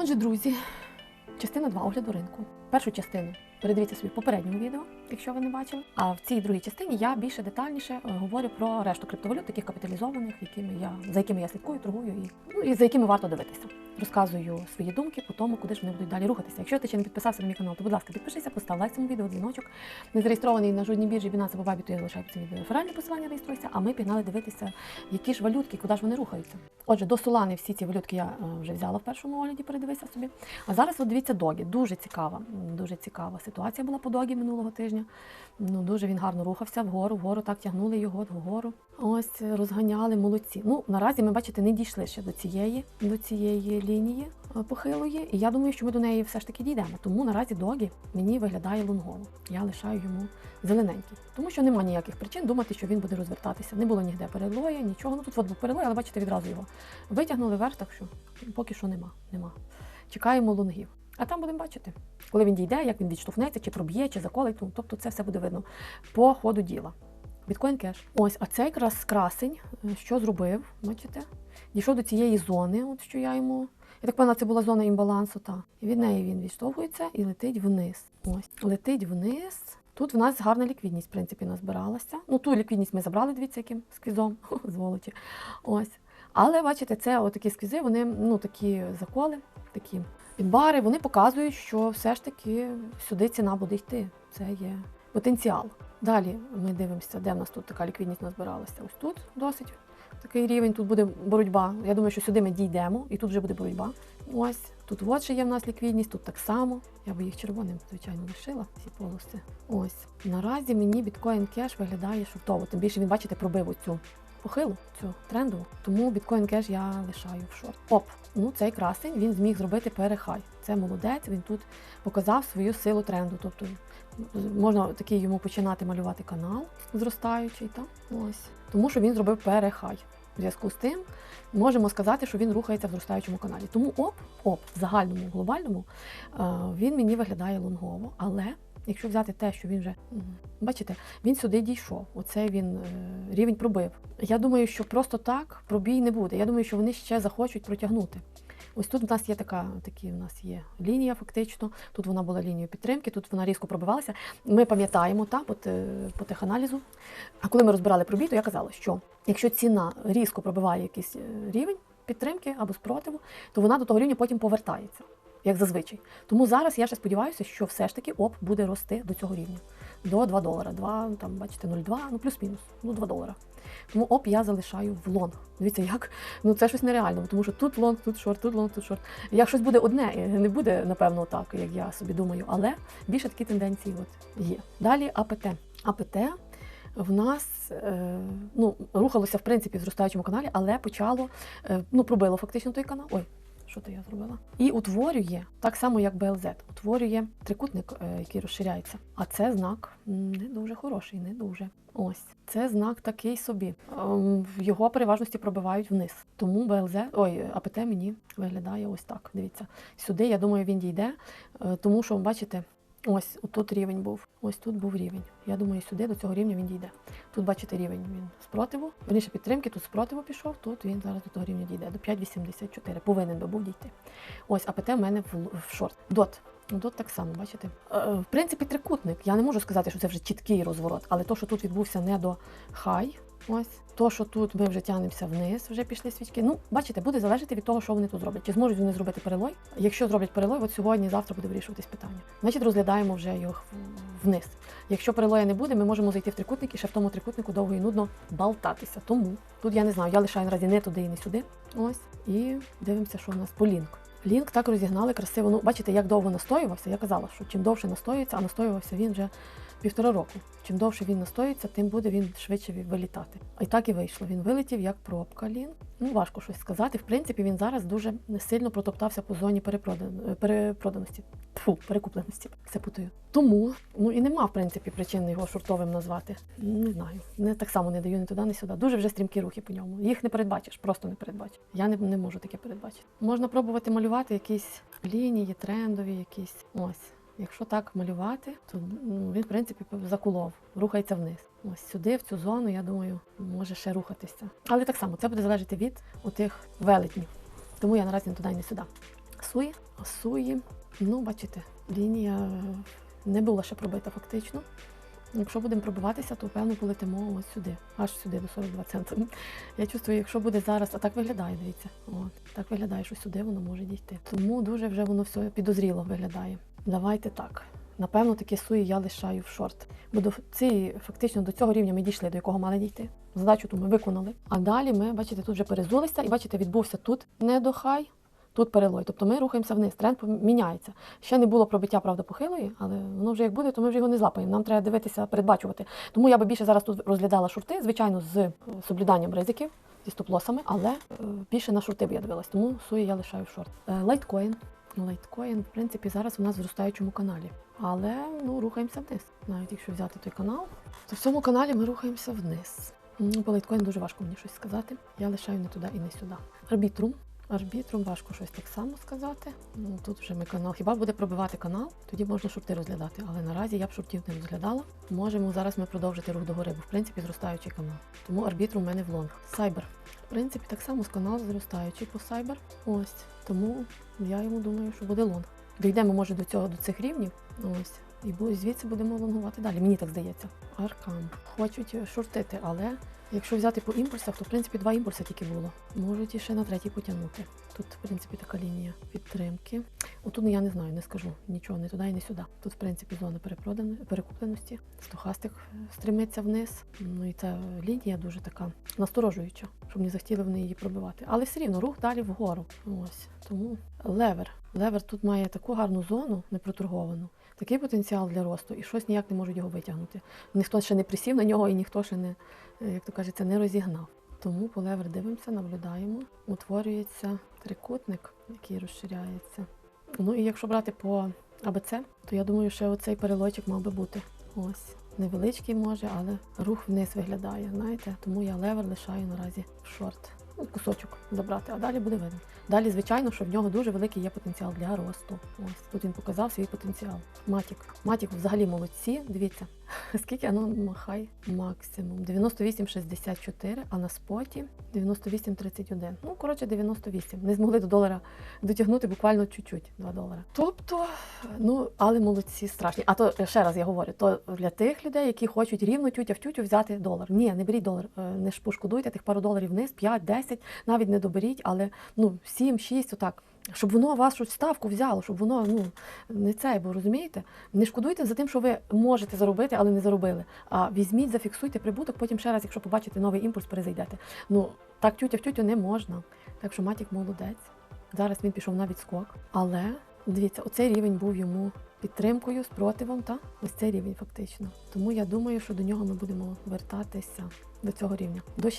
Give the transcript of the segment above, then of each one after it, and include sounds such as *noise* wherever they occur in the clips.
Отже, друзі, частина 2 огляду ринку. Першу частину передивіться собі в попередньому відео, якщо ви не бачили. А в цій другій частині я більше детальніше е, говорю про решту криптовалют, таких капіталізованих, якими я за якими я слідкую, торгую і ну і за якими варто дивитися. Розказую свої думки по тому, куди ж вони будуть далі рухатися. Якщо ти ще не підписався на мій канал, то будь ласка, підпишися, постав лайк цьому відео, дзвіночок. Не зареєстрований на жодній біржі Binance або Bybit, то я залишаю під цим відео реферальне посилання реєструйся, а ми пігнали дивитися, які ж валютки, куди ж вони рухаються. Отже, до Солани всі ці валютки я е, вже взяла в першому огляді, передивися собі. А зараз от дивіться догі. Дуже цікава, дуже цікава ситуація була по догі минулого тижня. Ну дуже він гарно рухався вгору, вгору так тягнули його вгору. Ось розганяли молодці. Ну наразі ми бачите, не дійшли ще до цієї, до цієї лінії е, похилої. І я думаю, що ми до неї все ж таки дійдемо. Тому наразі догі мені виглядає лонгово. Я лишаю йому зелененький, тому що немає ніяких причин думати, що він буде розвертатися. Не було ніде перелоя, нічого. Ну тут от був перелой, але бачите, відразу його витягнули вверх, так що поки що нема. нема. Чекаємо лонгів. А там будемо бачити, коли він дійде, як він відштовхнеться, чи проб'є, чи заколить. Ну, тобто це все буде видно по ходу діла. Біткоін кеш. Ось, а цей якраз красень, е, що зробив, бачите? Дійшов до цієї зони, от що я йому. Я так певна, це була зона імбалансу, та. І від неї він відштовхується і летить вниз. Ось, летить вниз. Тут в нас гарна ліквідність, в принципі, назбиралася. Ну, ту ліквідність ми забрали, дивіться, яким сквізом, *laughs* зволочі. Ось. Але бачите, це отакі сквізи, вони ну, такі заколи, такі підбари, вони показують, що все ж таки сюди ціна буде йти. Це є потенціал. Далі ми дивимося, де в нас тут така ліквідність назбиралася. Ось тут досить такий рівень, тут буде боротьба. Я думаю, що сюди ми дійдемо, і тут вже буде боротьба. Ось тут от ще є в нас ліквідність, тут так само. Я би їх червоним, звичайно, лишила, ці полоси. Ось. Наразі мені біткоін кеш виглядає шортово. Тим більше він, бачите, пробив оцю похилу, цю тренду. Тому біткоін кеш я лишаю в шорт. Оп, ну цей красень він зміг зробити перехай. Це молодець, він тут показав свою силу тренду. Тобто можна такий йому починати малювати канал зростаючий, та ось тому, що він зробив перехай. В зв'язку з тим можемо сказати, що він рухається в зростаючому каналі. Тому оп, оп, в загальному, глобальному е, він мені виглядає лонгово. Але якщо взяти те, що він вже бачите, він сюди дійшов. Оцей він е, рівень пробив. Я думаю, що просто так пробій не буде. Я думаю, що вони ще захочуть протягнути. Ось тут у нас є така, такі у нас є лінія, фактично. Тут вона була лінією підтримки, тут вона різко пробивалася. Ми пам'ятаємо та, по, по теханалізу. А коли ми розбирали пробій, то я казала, що якщо ціна різко пробиває якийсь е, рівень підтримки або спротиву, то вона до того рівня потім повертається, як зазвичай. Тому зараз я ще сподіваюся, що все ж таки ОП буде рости до цього рівня. До 2 долара. 2, там, бачите, 0,2, ну плюс-мінус, ну 2 долара. Тому оп, я залишаю в лонг. Дивіться, як ну це щось нереальне, тому що тут лонг, тут шорт, тут лонг, тут шорт. Як щось буде одне, е, не буде напевно так, як я собі думаю, але більше такі тенденції от є. Далі АПТ. АПТ в нас е, ну, рухалося в принципі в зростаючому каналі, але почало е, ну, пробило фактично той канал. Ой, що то я зробила? І утворює так само, як БЛЗ, утворює трикутник, е, який розширяється. А це знак не дуже хороший, не дуже. Ось це знак такий собі. Ем, Його переважності пробивають вниз. Тому БЛЗ, ой, АПТ мені виглядає ось так. Дивіться, сюди я думаю, він дійде, е, тому що бачите. Ось тут рівень був. Ось тут був рівень. Я думаю, сюди до цього рівня він дійде. Тут бачите рівень він спротиву. Верніше підтримки, тут спротиву пішов, тут він зараз до того рівня дійде. До 5,84. Повинен би був дійти. Ось АПТ в мене в, шорт. Дот. Дот так само, бачите? Е, в принципі, трикутник. Я не можу сказати, що це вже чіткий розворот, але то, що тут відбувся не до хай. Ось то, що тут ми вже тягнемося вниз, вже пішли свічки. Ну, бачите, буде залежати від того, що вони тут зроблять. Чи зможуть вони зробити перелой? Якщо зроблять перелой, от сьогодні, завтра буде вирішуватись питання. Значить, розглядаємо вже його вниз. Якщо перелоя не буде, ми можемо зайти в трикутник і ще в тому трикутнику довго і нудно болтатися. Тому тут я не знаю, я лишаю наразі не туди і не сюди. Ось і дивимося, що в нас по лінк. Лінк так розігнали красиво. Ну, бачите, як довго настоювався. Я казала, що чим довше настоюється, а настоювався він вже півтора року. Чим довше він настоюється, тим буде він швидше вилітати. І так і вийшло. Він вилетів як пробка лінк. Ну, важко щось сказати. В принципі, він зараз дуже сильно протоптався по зоні перепродан... перепроданості. Тфу, перекупленості. Все путаю. Тому, ну і нема, в принципі, причин його шортовим назвати. Не знаю. Не так само не даю ні туди, ні сюди. Дуже вже стрімкі рухи по ньому. Їх не передбачиш, просто не передбачиш. Я не, не можу таке передбачити. Можна пробувати малювати якісь лінії, трендові, якісь. Ось. Якщо так малювати, то ну, він, в принципі, закулов, рухається вниз. Ось сюди, в цю зону, я думаю, може ще рухатися. Але так само це буде залежати від отих велетнів. Тому я наразі не туди не сюди. Суї. Суї. Ну, бачите, лінія е, не була ще пробита фактично. Якщо будемо пробиватися, то певно полетимо ось сюди, аж сюди до 42 центри. Я чувствую, якщо буде зараз, а так виглядає, дивіться. От, так виглядає, що сюди воно може дійти. Тому дуже вже воно все підозріло виглядає. Давайте так. Напевно, такі суї я лишаю в шорт. Бо до цієї, фактично до цього рівня ми дійшли, до якого мали дійти. Задачу ту ми виконали. А далі ми, бачите, тут вже перезулися, і бачите, відбувся тут недохай, тут перелой. Тобто ми рухаємося вниз, тренд міняється. Ще не було пробиття, правда, похилої, але воно вже як буде, то ми вже його не злапаємо. Нам треба дивитися, передбачувати. Тому я би більше зараз тут розглядала шорти, звичайно, з соблюданням ризиків, зі стоп-лосами, але е, більше на шорти б я дивилась. Тому суї я лишаю в шорт. Е, Лайткоін. Лайткоін, в принципі, зараз у нас в зростаючому каналі. Але ну, рухаємося вниз. Навіть якщо взяти той канал, то в цьому каналі ми рухаємося вниз. Ну, По лайткоін дуже важко мені щось сказати. Я лишаю не туди і не сюди. Арбітрум. Арбітрум важко щось так само сказати. Ну, тут вже ми канал. Хіба буде пробивати канал, тоді можна шорти розглядати. Але наразі я б шортів не розглядала. Можемо зараз ми продовжити рух догори, бо в принципі зростаючий канал. Тому арбітрум у мене в лонг. Сайбер. В принципі, так само з канал зростаючий по сайбер. Ось. Тому я йому думаю, що буде лонг. Дійдемо, може, до цього до цих рівнів. Ось. І звідси будемо лонгувати далі. Мені так здається. Аркан. Хочуть е, шортити, але якщо взяти по імпульсах, то в принципі два імпульси тільки було. Можуть і ще на третій потягнути. Тут, в принципі, така лінія підтримки. Отут я не знаю, не скажу нічого, не туди і не сюди. Тут, в принципі, зона перекупленості. Стохастик е, стримиться вниз. Ну і ця лінія дуже така насторожуюча, щоб не захотіли вони її пробивати. Але все рівно рух далі вгору. Ось тому левер. Левер тут має таку гарну зону непроторговану, такий потенціал для росту, і щось ніяк не можуть його витягнути. Ніхто ще не присів на нього, і ніхто ще не, е, як то кажеться, не розігнав. Тому по левер дивимося, наблюдаємо. Утворюється трикутник, який розширяється. Ну і якщо брати по АБЦ, то я думаю, що оцей перелочок мав би бути. Ось. Невеличкий може, але рух вниз виглядає, знаєте, тому я левер лишаю наразі в шорт. Кусочок забрати, а далі буде видно. Далі, звичайно, що в нього дуже великий є потенціал для росту. Ось тут він показав свій потенціал. Матік. Матік взагалі молодці. Дивіться, *laughs* скільки а ну хай максимум. 98,64, а на споті 98,31. Ну, коротше, 98. Не змогли до долара дотягнути буквально чуть-чуть 2 долара. Тобто, ну, але молодці страшні. А то ще раз я говорю, то для тих людей, які хочуть рівно тютя в тютю взяти долар. Ні, не беріть долар, е, не ж пошкодуйте тих пару доларів вниз, 5, 10, навіть не доберіть, але ну 7, 6, отак. Щоб воно щось ставку взяло, щоб воно ну не це, бо розумієте? Не шкодуйте за тим, що ви можете заробити, але не заробили. А візьміть, зафіксуйте прибуток, потім ще раз, якщо побачите новий імпульс, перезайдете. Ну так тютя в тютю не можна. Так що матік молодець. Зараз він пішов на відскок. Але дивіться, оцей рівень був йому підтримкою, спротивом, та ось цей рівень фактично. Тому я думаю, що до нього ми будемо вертатися до цього рівня до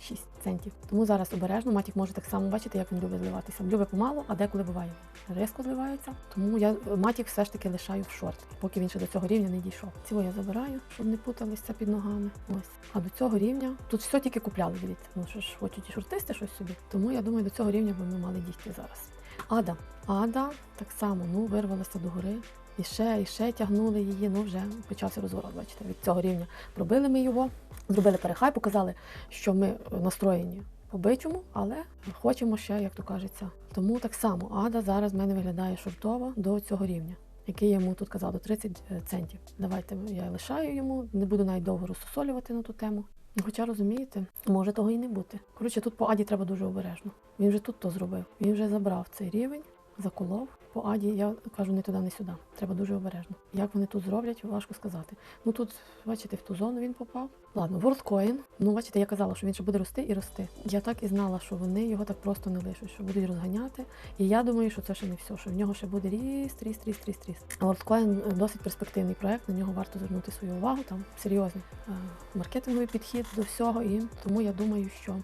66 центів. Тому зараз обережно матік може так само бачити, як він любить зливатися. Любить помалу, а деколи буває різко зливається. Тому я матік все ж таки лишаю в шорт, поки він ще до цього рівня не дійшов. Цього я забираю, щоб не путалися під ногами. Ось. А до цього рівня тут все тільки купляли. Дивіться, ну що ж хочуть і шортисти щось собі. Тому я думаю, до цього рівня би ми мали дійти зараз. Ада. Ада так само ну, вирвалася до гори. І ще, і ще тягнули її. Ну вже почався розворот. Бачите, від цього рівня пробили ми його, зробили перехай, показали, що ми настроєні по бичому, але хочемо ще, як то кажеться. Тому так само Ада зараз в мене виглядає шортово до цього рівня, який я йому тут казав, до 30 центів. Давайте я лишаю йому, не буду навіть довго розсосолювати на ту тему. Ну, Хоча розумієте, може того і не бути. Коротше, тут по Аді треба дуже обережно. Він вже тут то зробив. Він вже забрав цей рівень, заколов. По Аді я кажу не туди, не сюди. Треба дуже обережно. Як вони тут зроблять, важко сказати. Ну тут, бачите, в ту зону він попав. Ладно, WorldCoin. Ну, бачите, я казала, що він ще буде рости і рости. Я так і знала, що вони його так просто не лишать, що будуть розганяти. І я думаю, що це ще не все, що в нього ще буде ріст, ріст, ріст, ріст, ріст. WorldCoin досить перспективний проект, на нього варто звернути свою увагу. Там серйозний е, маркетинговий підхід до всього. І тому я думаю, що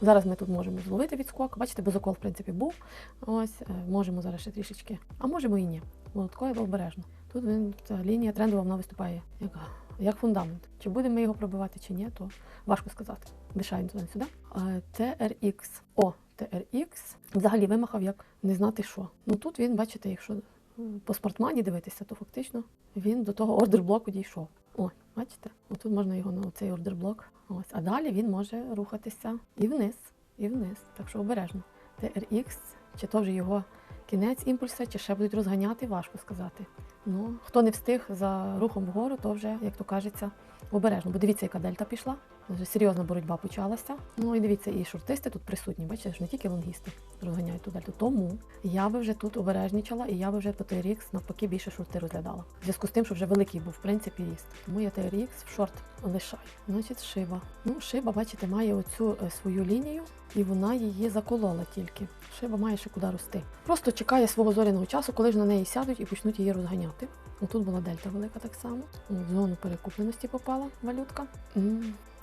Зараз ми тут можемо зловити відскок. Бачите, безокол, в принципі, був. Ось, е, можемо зараз ще трішечки. А можемо і ні. Молоткою обережно. Тут він, ця лінія трендова вона виступає як, як фундамент. Чи будемо ми його пробивати, чи ні, то важко сказати. Лишаємо туди сюди. Е, TRX. О, TRX взагалі вимахав як не знати що. Ну тут він, бачите, якщо е, по спортмані дивитися, то фактично він до того ордер-блоку дійшов. Бачите? Отут можна його на цей ордер-блок. Ось. А далі він може рухатися і вниз, і вниз. Так що обережно. TRX, чи то вже його кінець імпульса, чи ще будуть розганяти, важко сказати. Ну, хто не встиг за рухом вгору, то вже, як то кажеться, обережно. Бо дивіться, яка дельта пішла. Серйозна боротьба почалася. Ну і дивіться, і шортисти тут присутні. Бачите, ж не тільки лонгісти розганяють ту дельту. Тому я би вже тут обережнічала, і я би вже по TRX навпаки більше шорти розглядала. В зв'язку з тим, що вже великий був в принципі ріст. Тому я TRX в шорт лишаю. Значить, шиба. Ну, шиба, бачите, має оцю е, свою лінію, і вона її заколола тільки. Шиба має ще куди рости. Просто чекає свого зоряного часу, коли ж на неї сядуть і почнуть її розганяти. Тут була дельта велика так само. В зону перекупленості попала валютка.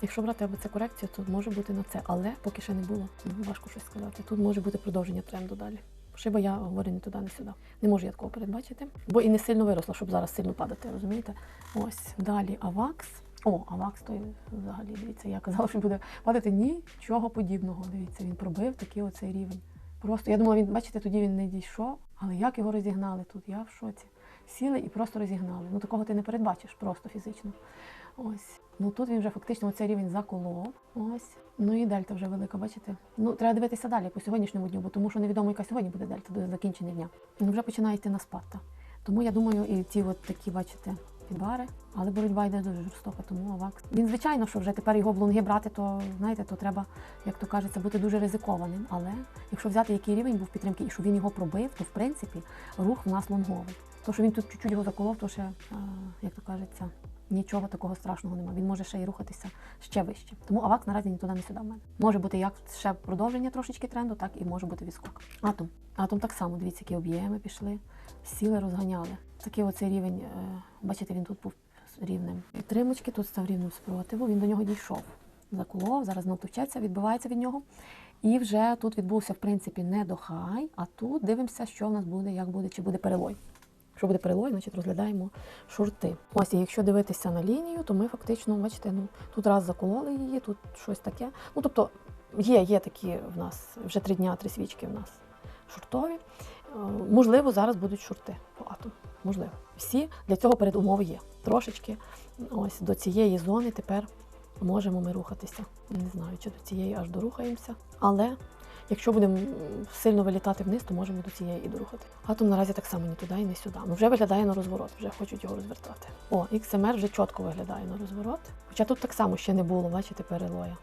Якщо брати або це корекція, то може бути на це, але поки ще не було. Важко щось сказати. Тут може бути продовження тренду далі. Шиба я говорю не туди, не сюди. Не можу я такого передбачити, бо і не сильно виросла, щоб зараз сильно падати, розумієте? Ось далі Авакс. О, Авакс той взагалі, дивіться, я казала, що буде падати нічого подібного. Дивіться, він пробив такий оцей рівень. Просто я думала, він, бачите, тоді він не дійшов, але як його розігнали тут? Я в шоці. Сіли і просто розігнали. Ну такого ти не передбачиш просто фізично. Ось. Ну тут він вже фактично оцей рівень заколов. Ось. Ну і дельта вже велика, бачите? Ну, треба дивитися далі по сьогоднішньому дню, бо тому що невідомо, яка сьогодні буде дельта до закінчення дня. Він вже починає йти на спад. та. Тому я думаю, і ці от такі, бачите, підбари, але боротьба йде дуже жорстока, тому авакс. Він, звичайно, що вже тепер його в лонги брати, то знаєте, то треба, як то кажеться, бути дуже ризикованим. Але якщо взяти, який рівень був підтримки, і що він його пробив, то в принципі рух в нас лонговий. То, що він тут чуть-чуть його заколов, то ще, як то кажеться, нічого такого страшного немає. Він може ще й рухатися ще вище. Тому авакс наразі ні туди, ні сюди в мене. Може бути як ще продовження трошечки тренду, так і може бути відскок. Атом. Атом так само, дивіться, які об'єми пішли, сіли, розганяли. Такий оцей рівень, е, бачите, він тут був рівнем. Підтримочки тут став рівнем спротиву, він до нього дійшов. Заколов, зараз знов товчеться, відбивається від нього. І вже тут відбувся, в принципі, не до хай, а тут дивимося, що в нас буде, як буде, чи буде перелой. Якщо буде перелой, значить розглядаємо шорти. Ось, і якщо дивитися на лінію, то ми фактично, бачите, ну тут раз закололи її, тут щось таке. Ну тобто є, є такі в нас вже три дня, три свічки в нас шортові. Е, Можливо, зараз будуть шорти по атому. Можливо. Всі для цього передумови є. Трошечки ось до цієї зони тепер можемо ми рухатися. Не знаю, чи до цієї аж дорухаємося. Але якщо будемо сильно вилітати вниз, то можемо до цієї і дорухати. Атом наразі так само ні туди і не сюди. Ну вже виглядає на розворот, вже хочуть його розвертати. О, XMR вже чітко виглядає на розворот. Хоча тут так само ще не було, бачите, перелоя.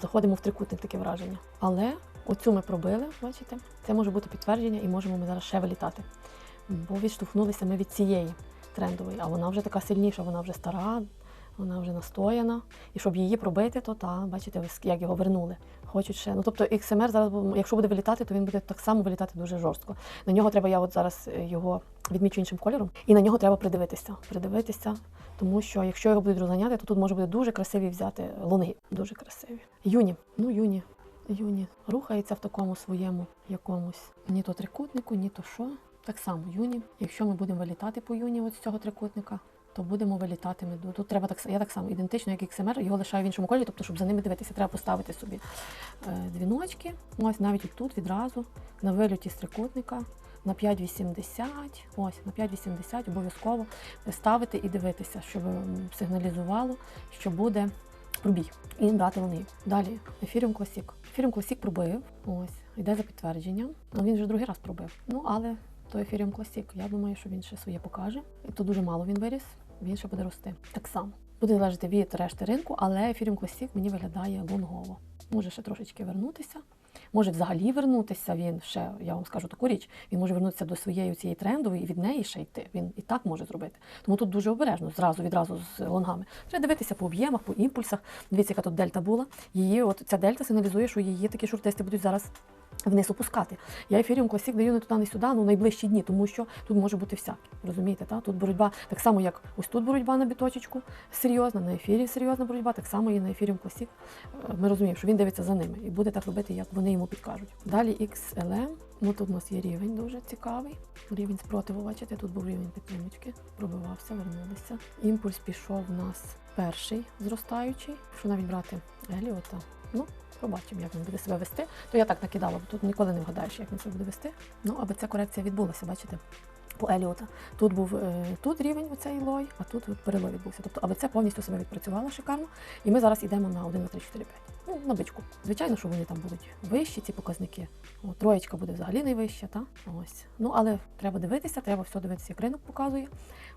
Заходимо в трикутник таке враження. Але оцю ми пробили, бачите, це може бути підтвердження, і можемо ми зараз ще вилітати. Бо відштовхнулися ми від цієї трендової, а вона вже така сильніша, вона вже стара, вона вже настояна. І щоб її пробити, то та, бачите, як його вернули. Хочуть ще. Ну тобто XMR зараз, якщо буде вилітати, то він буде так само вилітати дуже жорстко. На нього треба, я от зараз е, його відмічу іншим кольором, і на нього треба придивитися. Придивитися, тому що якщо його будуть розганяти, то тут може бути дуже красиві взяти лонги. Дуже красиві. Юні, ну юні. Юні рухається в такому своєму якомусь ні то трикутнику, ні то що. Так само юні. Якщо ми будемо вилітати по юні от з цього трикутника, то будемо вилітати меду. Тут треба так я так само ідентично, як XMR, його лишаю в іншому кольорі, тобто, щоб за ними дивитися, треба поставити собі е, дзвіночки. Ось навіть тут відразу на вильоті з трикутника. На 5,80, ось на 5,80 обов'язково ставити і дивитися, щоб сигналізувало, що буде пробій і брати вони. Далі Ефіріум Класік. Ефіріум Класік пробив. Ось, йде за підтвердженням. Ну він вже другий раз пробив. Ну але то Ефіріум Класік. Я думаю, що він ще своє покаже. І тут дуже мало він виріс, він ще буде рости. Так само. Буде залежати від решти ринку, але Ефіріум Класік мені виглядає лонгово. Може ще трошечки вернутися. Може взагалі вернутися він ще, я вам скажу таку річ, він може вернутися до своєї цієї трендової і від неї ще йти. Він і так може зробити. Тому тут дуже обережно, зразу відразу з лонгами. Треба дивитися по об'ємах, по імпульсах. Дивіться, яка тут дельта була. Її, от ця дельта сигналізує, що її такі шортисти будуть зараз вниз опускати. Я ефіріум класік даю не туди, не сюди, ну найближчі дні, тому що тут може бути всяке. Розумієте, та? тут боротьба так само, як ось тут боротьба на біточечку серйозна, на ефірі серйозна боротьба, так само і на ефіріум класік. Е, Ми розуміємо, що він дивиться за ними і буде так робити, як вони йому підкажуть. Далі XLM. Ну тут у нас є рівень дуже цікавий. Рівень спротиву, бачите, тут був рівень підтримочки, пробивався, вернулися. Імпульс пішов у нас перший зростаючий. Якщо навіть брати Еліота, ну побачимо, як він буде себе вести. То я так накидала, бо тут ніколи не вгадаєш, як він себе буде вести. Ну, аби ця корекція відбулася, бачите. По Еліота. Тут був е, тут рівень оцей лой, а тут перелой відбувся. Тобто, аби це повністю себе відпрацювало шикарно. І ми зараз йдемо на 1, 2, 3, 4, 5. Ну, на бичку. Звичайно, що вони там будуть вищі, ці показники. От, троєчка буде взагалі найвища, та? Ось. Ну, але треба дивитися, треба все дивитися, як ринок показує.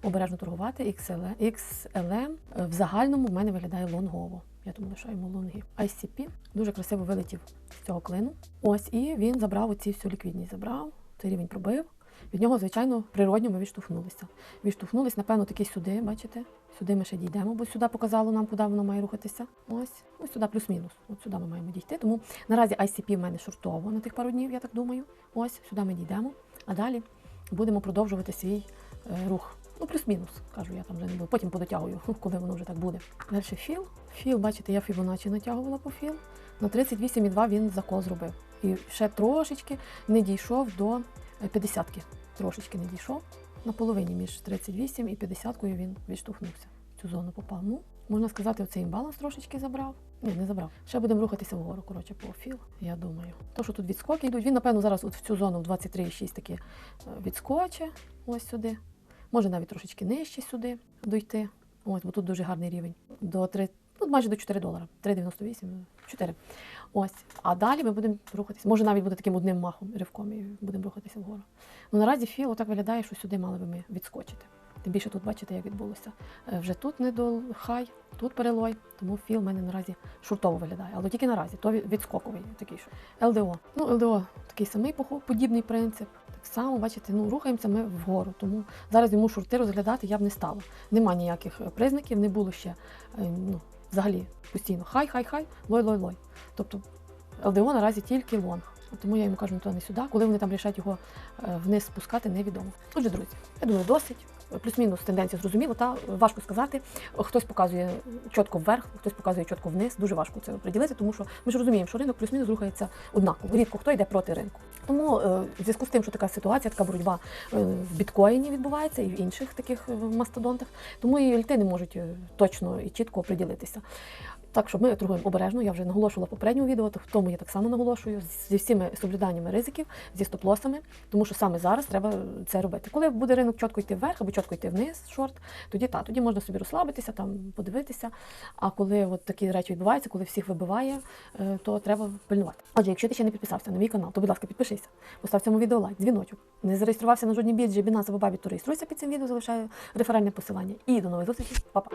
Обережно торгувати. XLM, XLM в загальному в мене виглядає лонгово. Я тому лишаємо лонги. ICP дуже красиво вилетів з цього клину. Ось, і він забрав оці всю ліквідність. Забрав, цей рівень пробив. Від нього, звичайно, природньо ми відштовхнулися. Відштовхнулись, напевно, таки сюди, бачите? Сюди ми ще дійдемо, бо сюди показало нам, куди воно має рухатися. Ось, ось сюди плюс-мінус. От сюди ми маємо дійти. Тому наразі ICP в мене шортово на тих пару днів, я так думаю. Ось, сюди ми дійдемо. А далі будемо продовжувати свій е, рух. Ну, плюс-мінус, кажу, я там вже не буду. Потім подотягую, *laughs* коли воно вже так буде. Далі філ. Філ, бачите, я Фібоначчі натягувала по філ. На 38,2 він закол зробив. І ще трошечки не дійшов до е, 50-ки. Трошечки не дійшов. На половині між 38 і 50 він відштовхнувся. Цю зону попав. Ну, можна сказати, оцей імбаланс трошечки забрав. Ні, не забрав. Ще будемо рухатися вгору, коротше, по філ, я думаю. То, що тут відскоки йдуть, він, напевно, зараз от в цю зону в 23,6 таки е, відскоче. Ось сюди. Може навіть трошечки нижче сюди дойти. Ось, бо тут дуже гарний рівень. До 3, ну, майже до 4 долара. 3,98, 4. Ось. А далі ми будемо рухатися. Може навіть буде таким одним махом, ривком, і будемо рухатися вгору. Ну наразі філ отак виглядає, що сюди мали би ми відскочити. Тим більше тут бачите, як відбулося. Е, Вже тут не до хай, тут перелой, тому філ в мене наразі шуртово виглядає. Але тільки наразі, то відскоковий такий що. ЛДО. Ну, ЛДО такий самий подібний принцип. Так само, бачите, ну рухаємося ми вгору. Тому зараз йому шурти розглядати я б не стала. Нема ніяких е, признаків, не було ще е, ну, взагалі постійно хай, хай, хай, лой, лой, лой. Тобто ЛДО наразі тільки лонг. Тому я йому кажу, «Ну, то не сюди. Коли вони там рішать його е, вниз спускати, невідомо. Отже, друзі, я думаю, досить. Плюс-мінус тенденція зрозуміла, та важко сказати. Хтось показує чітко вверх, хтось показує чітко вниз. Дуже важко це приділити, тому що ми ж розуміємо, що ринок плюс-мінус рухається однаково. Рідко хто йде проти ринку. Тому е, в зв'язку з тим, що така ситуація, така боротьба е, в біткоїні відбувається і в інших таких е, мастодонтах, тому і льти не можуть точно і чітко приділитися. Так що ми торгуємо обережно, я вже наголошувала в попередньому відео, то в тому я так само наголошую зі всіми соблюданнями ризиків, зі стоп-лосами, тому що саме зараз треба це робити. Коли буде ринок чітко йти вверх або чітко йти вниз, шорт, тоді та, тоді можна собі розслабитися, там подивитися. А коли от такі речі відбуваються, коли всіх вибиває, е, то треба пильнувати. Отже, якщо ти ще не підписався на мій канал, то будь ласка, підпишися, постав цьому відео лайк, дзвіночок. Не зареєструвався на жодній біржі, Binance або Bybit, то реєструйся під цим відео, залишаю реферальне посилання. І до нових зустрічей, Па-па!